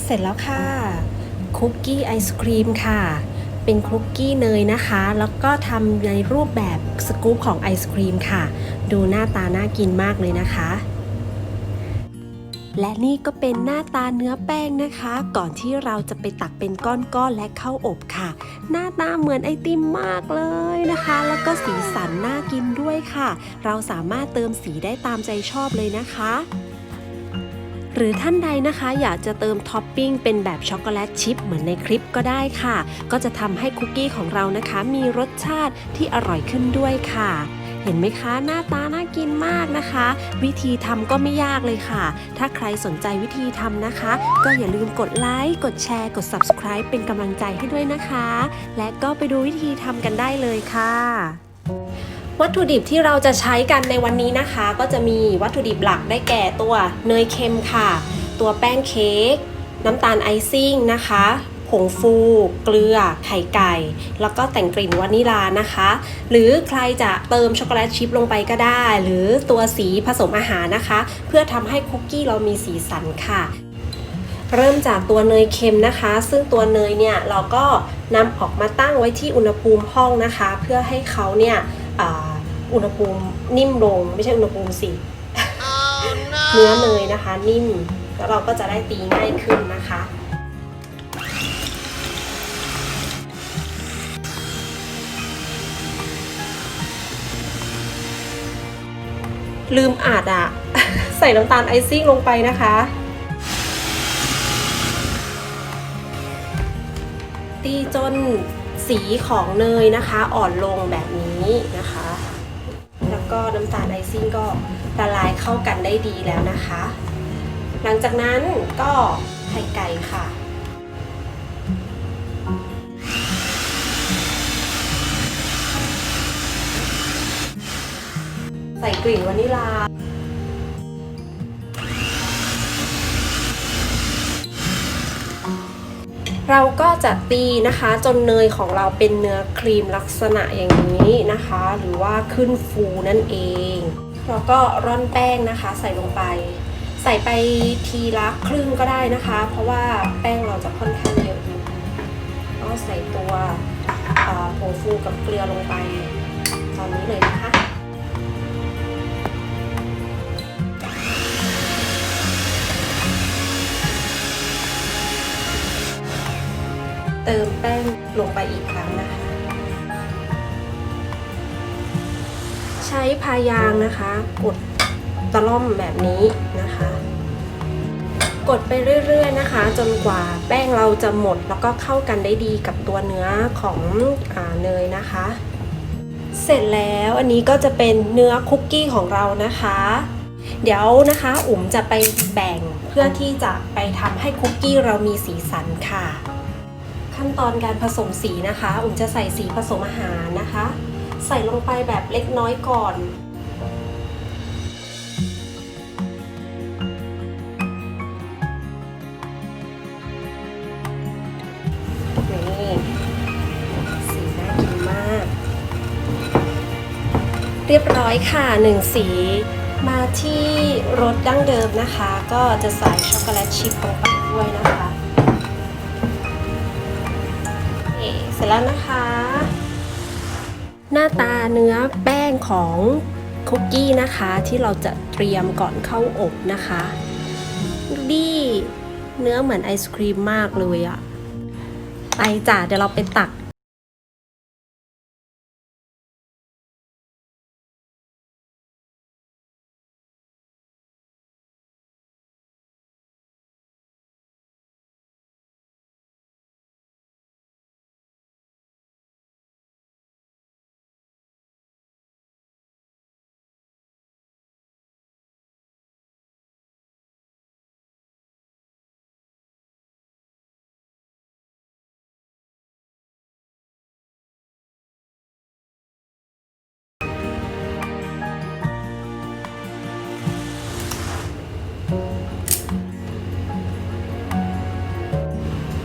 เสร็จแล้วค่ะ คุกกี้ไอศครีมค่ะ เป็นคุกกี้เนยนะคะ แล้วก็ทำในรูปแบบสกู๊ปของไอศครีมค่ะ ดูหน้าตาน่ากินมากเลยนะคะ และนี่ก็เป็นหน้าตาเนื้อแป้งนะคะ ก่อนที่เราจะไปตักเป็นก้อนๆและเข้าอบค่ะ หน้าตาเหมือนไอติมมากเลยนะคะ แล้วก็สีสันน่ากินด้วยค่ะ เราสามารถเติมสีได้ตามใจชอบเลยนะคะ หรือท่านใดนะคะอยากจะเติมท็อปปิ้งเป็นแบบช็อกโกแลตชิพเหมือนในคลิปก็ได้ค่ะ ก็จะทำให้คุกกี้ของเรานะคะ มีรสชาติที่อร่อยขึ้นด้วยค่ะ เห็นไหมคะหน้าตาน่ากินมากนะคะ วิธีทำก็ไม่ยากเลยค่ะ ถ้าใครสนใจวิธีทำนะคะ ก็อย่าลืมกดไลค์กดแชร์ กด subscribe เป็นกำลังใจให้ด้วยนะคะ และก็ไปดูวิธีทำกันได้เลยค่ะ วัตถุดิบที่เราจะใช้กันในวันนี้นะคะ ก็จะมีวัตถุดิบหลักได้แก่ตัวเนยเค็มค่ะ ตัวแป้งเค้กน้ำตาลไอซิ่งนะคะผงฟู เกลือ ไข่ไก่ แล้วก็แต่งกลิ่นวานิลานะคะ หรือใครจะเติมช็อกโกแลตชิพลงไปก็ได้ หรือตัวสีผสมอาหารนะคะ เพื่อทำให้คุกกี้เรามีสีสันค่ะ เริ่มจากตัวเนยเค็มนะคะ ซึ่งตัวเนยเนี่ยเราก็นำออกมาตั้งไว้ที่อุณหภูมิห้องนะคะ เพื่อให้เขาเนี่ย อ่าอุณหภูมินิ่มลง ไม่ใช่อุณหภูมิสิเนื้อเนยนะคะ นิ่มแล้วเราก็จะได้ตีง่ายขึ้นนะคะลืมอาดอะใส่น้ำตาลไอซิ่งลงไปนะคะ ตีจน สีของเนยนะคะอ่อนลงแบบนี้นะคะ แล้วก็น้ำตาลไอซิ่งก็ละลายเข้ากันได้ดีแล้วนะคะ หลังจากนั้นก็ไข่ไก่ค่ะใส่กลิ่นวานิลา เราก็จะตีนะคะจนเนยของเราเป็นเนื้อครีมลักษณะอย่างนี้นะคะ หรือว่าขึ้นฟูนั่นเองเราก็ร่อนแป้งนะคะ ใส่ลงไป ใส่ไปทีละครึ่งก็ได้นะคะ เพราะว่าแป้งเราจะค่อนข้างเยอะอยู่ก็ใส่ตัวผงฟูกับเกลือลงไป ตอนนี้เลยนะคะ เติมแป้งลงไปอีกครั้งนะคะ ใช้พายางนะคะ กดตะล่อมแบบนี้นะคะ กดไปเรื่อยๆนะคะ จนกว่าแป้งเราจะหมดแล้วก็เข้ากันได้ดีกับตัวเนื้อของอเนยนะคะ เสร็จแล้วอันนี้ก็จะเป็นเนื้อคุกกี้ของเรานะคะ เดี๋ยวนะคะอุ๋มจะไปแบ่งเพื่อที่จะไปทำให้คุกกี้เรามีสีสันค่ะ ขั้นตอนการผสมสีนะคะ อุ๋มจะใส่สีผสมอาหารนะคะ ใส่ลงไปแบบเล็กน้อยก่อนนี่สีน่ากินมาก เรียบร้อยค่ะหนึ่งสี มาที่รสดั้งเดิมนะคะ ก็จะใส่ช็อกโกแลตชิพลงไปด้วยนะคะ ร็จแล้วนะคะ หน้าตาเนื้อแป้งของคุกกี้นะคะที่เราจะเตรียมก่อนเข้าอบนะคะดีเนื้อเหมือนไอศครีมมากเลยอะไปจ้ะเดี๋ยวเราไปตัก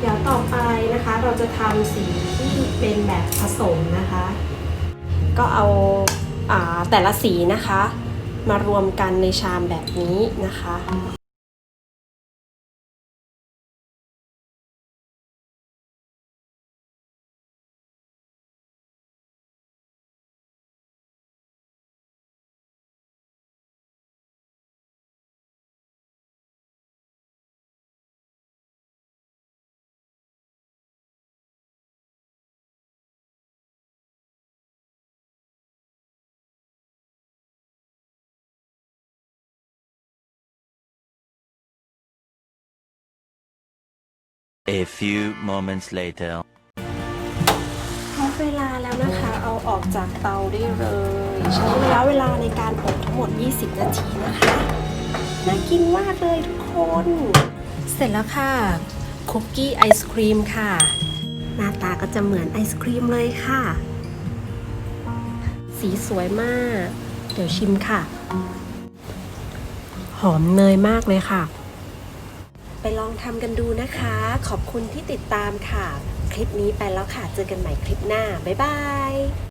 ดี๋ยวต่อไปนะคะ เราจะทำสีที่เป็นแบบผสมนะคะ ก็เอาอาแต่ละสีนะคะ มารวมกันในชามแบบนี้นะคะ A few moments later. ครบเวลาแล้วนะคะ เอาออกจากเตาได้เลย ใช้ระยะเวลาในการอบทั้งหมด 20 นาทีนะคะ น่ากินมากเลยทุกคน เสร็จแล้วค่ะ คุกกี้ไอศครีมค่ะ หน้าตาก็จะเหมือนไอศครีมเลยค่ะ สีสวยมาก เดี๋ยวชิมค่ะ หอมเนยมากเลยค่ะไปลอง ทำกันดูนะคะ ขอบคุณที่ติดตามค่ะ คลิปนี้ไปแล้วค่ะ เจอกันใหม่คลิปหน้า บ๊ายบาย